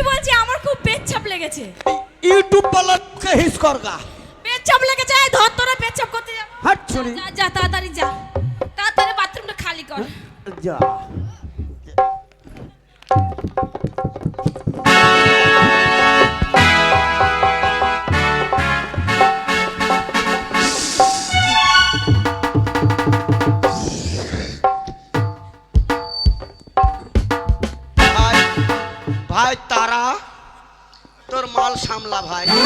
কি বলছি? আমার খুব পেচ্ছাপ লেগেছে। ইউটিউব বালাকে হিস করগা পেচ্ছাপ লেগেছে এই ধর তোরা পেচ্ছাপ করতে যা হট ছড়ি যা যা তাড়াতাড়ি যা। তাড়াতাড়ি বাথরুমটা খালি কর। যা।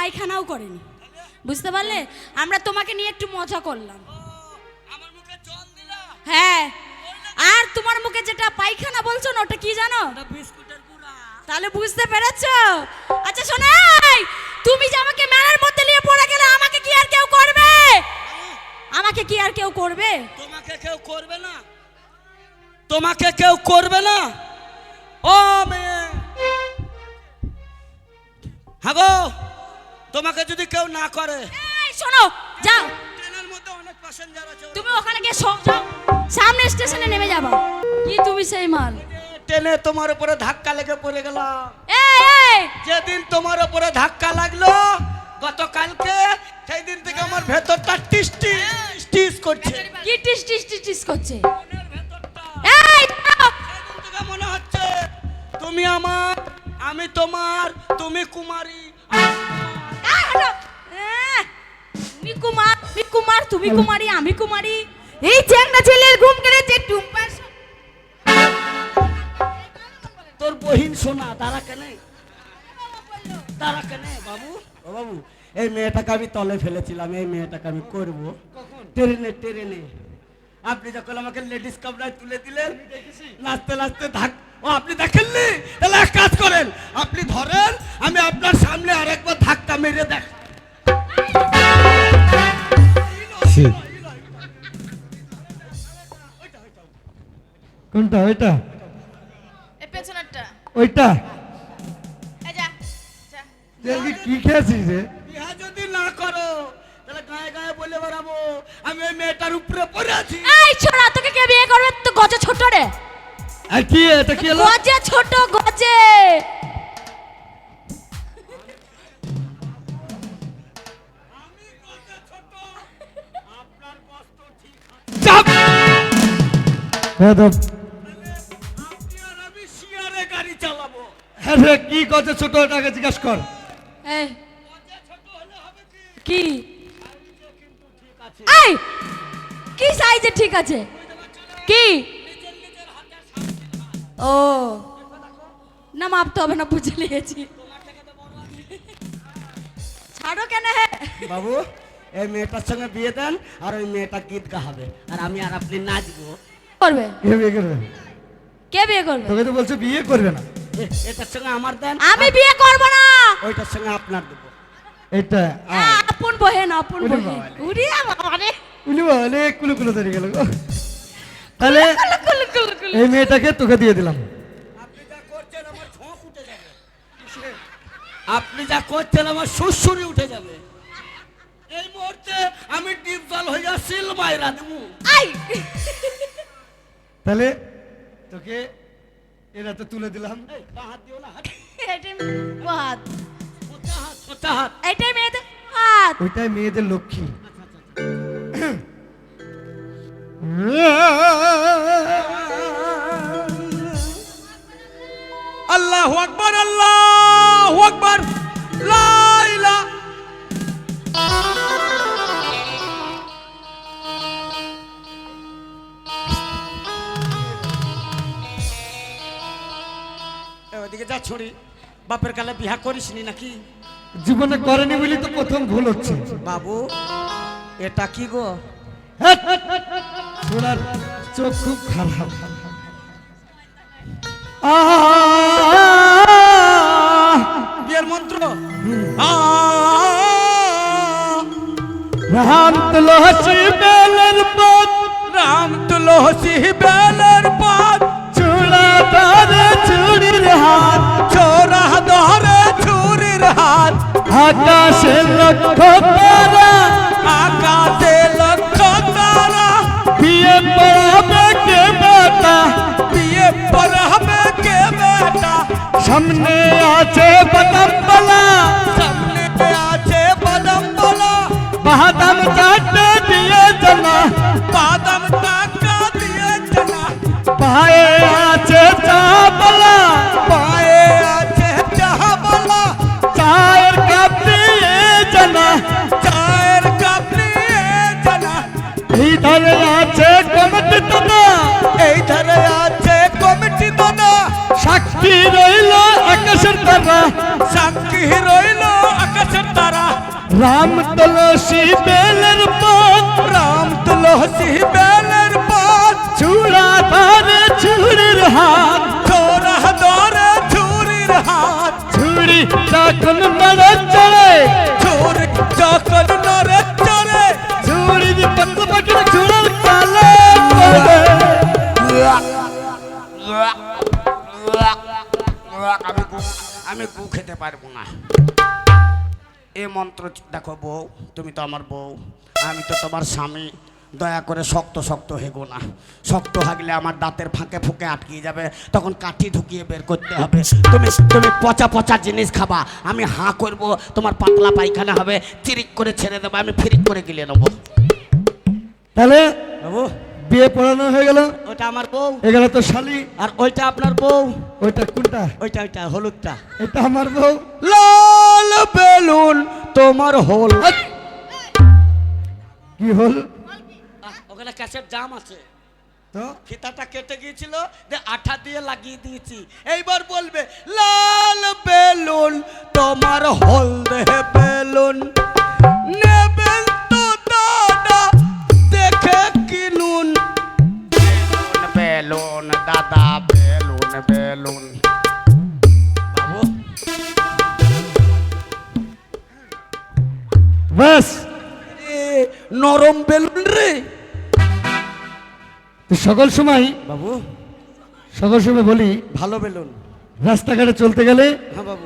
পায়খানাও করেনি। বুঝতে পারলে? আমরা তোমাকে নিয়ে একটু মজা করলাম। মুখে হ্যাঁ। আর তোমার মুখে যেটা পায়খানা বলছো না ওটা কি জানো? তাহলে বুঝতে পেরেছ? আচ্ছা শোনাই তুমি যে আমাকে মেলার মধ্যে নিয়ে পড়ে গেলে আমাকে কি আর কেউ করবে? আমাকে কি আর কেউ করবে? তোমাকে কেউ করবে না। তোমাকে কেউ করবে না। ও মেয়ে। হ্যাঁ গো তোমাকে যদি কেউ না করে শোনো যাও। ট্রেনের মধ্যে অনেক প্যাসেঞ্জার আছে। তুমি ওখানে গিয়ে সব যাও। সামনে স্টেশনে নেমে যাবা। কি তুমি সেই মাল? ট্রেনে তোমার উপরে ধাক্কা লেগে পড়ে গেলাম। যেদিন তোমার উপরে ধাক্কা লাগল গতকালকে সেই দিন থেকে আমার ভেতরটা টিস টিস টিস করছে। কি টিস টিস টিস টিস করছে এই মনে হচ্ছে তুমি আমার আমি তোমার তুমি কুমারী। তুমি কুমার তুমি কুমার তুমি কুমারী আমি কুমারী। এই চ্যাংড়া ছেলের ঘুম কেড়েছে টুম্পার তোর বহিন সোনা তারা কেনে? তারা কেনে বাবু? ও বাবু এই মেয়েটাকে আমি তলে ফেলেছিলাম এই মেয়েটাকে আমি করব। ট্রেনে ট্রেনে। আপনি যখন আমাকে লেডিস কামরায় তুলে দিলেন নাচতে নাচতে ধাক ও আপনি দেখেননি? তাহলে ওইটা? ওইটা? এই যা যা। দেখি কি খেয়েছিস রে? বিয়া যদি না করো তাহলে গায়ে গায়ে বলে বেড়াবো আমি ওই মেয়েটার উপরে পড়ে আছি। এই ছোড়া তোকে কে বিয়ে করবে? তো গজে ছোট রে। আর কি এটা কি হলো? গজে ছোট গজে। তো আপনি রে, কি ছোট ওটাকে জিজ্ঞাস কর। এই ছোট হলে হবে কি? কি? এই কি সাইজে ঠিক আছে? কি? ও। না মাপতে হবে না বুঝে নিয়েছি। ছাড়ো কেন হে? বাবু এই মেয়েটার সঙ্গে বিয়ে দেন আর ওই মেয়েটা গীত গাবে আর আমি আর আপনি নাচবো। করবে? কে বিয়ে করবে? কে বিয়ে করবে? তোকে তো বলছে বিয়ে করবে না। এটার সঙ্গে আমার দেন। আমি বিয়ে করব না। ওইটার সঙ্গে আপনার দেবো। এটা আপন বহেন আপন বহেন। উড়ি বাবারে উনি বলে কুলু কুলু ধরে গেল। তাহলে এই মেয়েটাকে তোকে দিয়ে দিলাম। আপনি যা করছেন আমার উঠে যাবে। আপনি যা করছেন আমার শ্বশুরি উঠে যাবে। এই মুহূর্তে আমি ডিপ জল হইয়া সিল মাইরা দেবো। তাহলে তোকে এরা তো তুলে দিলাম। এটাই মেয়েদের হাত। ওইটাই মেয়েদের লক্ষ্মী। আল্লাহ আকবর আল্লাহ আকবর। এ, ওদিকে যা ছড়ি বাপের কালে বিহা করিসনি নাকি? জীবনে করেনি বলি তো প্রথম ভুল হচ্ছে। বাবু এটা কি গো? ছোড়ার চোখ খুব খারাপ। বিয়ের মন্ত্র? রাম তুলসী বেলের পথ রাম তুলসী আকাশে লক্ষ্য তারা আকাশে লক্ষ তারা। বিয়ে পড়াবে কে বেটা? বিয়ে পড়াবে কে বেটা? সামনে আছে বাদাম তারা শান্তি রইল আকাশের তারা। রাম তুলসী বেলের পথ রাম তুলসী বেলের পথ। চূড়া ধরে চুরির হাত চোরা ধরে ছুরির হাত। ছুরি যখন নড়ে চড়ে ছুরি যখন আমি গু খেতে পারব না। এ মন্ত্র দেখো বউ তুমি তো আমার বউ আমি তো তোমার স্বামী। দয়া করে শক্ত শক্ত হেগো না। শক্ত হাগলে আমার দাঁতের ফাঁকে ফুঁকে আটকিয়ে যাবে তখন কাঠি ঢুকিয়ে বের করতে হবে। তুমি তুমি পচা পচা জিনিস খাবা আমি হাঁ করব তোমার পাতলা পায়খানা হবে চিরিক করে ছেড়ে দেবো আমি ফিরিক করে গিলে নেব। তাহলে? বাবু। বিয়ে পড়ানো হয়ে গেল। ওটা আমার বউ। এগুলো তো শালি। আর ওইটা আপনার বউ। ওইটা কোনটা? ওইটা ওইটা হলুদটা। এটা আমার বউ। লাল বেলুন তোমার হল। কি হল? ওখানে ক্যাসেট জাম আছে। তো? ফিতাটা কেটে গিয়েছিল যে আঠা দিয়ে লাগিয়ে দিয়েছি। এইবার বলবে লাল বেলুন তোমার হলদে বেলুন নেবেন বেলুন বাস। নরম বেলুন রে। সকল সময় বাবু। সকল সময় বলি ভালো বেলুন। রাস্তাঘাটে চলতে গেলে হ্যাঁ বাবু।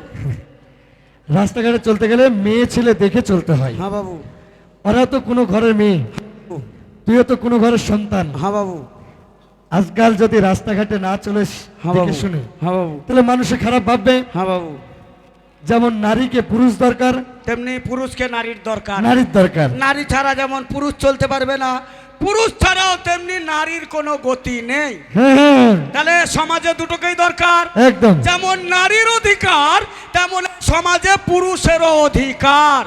রাস্তাঘাটে চলতে গেলে মেয়ে ছেলে দেখে চলতে হয়। হ্যাঁ বাবু। ওরা তো কোনো ঘরের মেয়ে। তুইও তো কোনো ঘরের সন্তান। হ্যাঁ বাবু। আজকাল যদি রাস্তাঘাটে না চলে হ্যাঁ বাবু শুনে। হ্যাঁ বাবু। তাহলে মানুষে খারাপ ভাববে। হ্যাঁ বাবু। যেমন নারীকে পুরুষ দরকার তেমনি পুরুষকে নারীর দরকার। নারীর দরকার। নারী ছাড়া যেমন পুরুষ চলতে পারবে না পুরুষ ছাড়াও তেমনি নারীর কোনো গতি নেই। হ্যাঁ। তাহলে সমাজে দুটোকেই দরকার। একদম। যেমন নারীর অধিকার তেমন সমাজে পুরুষেরও অধিকার।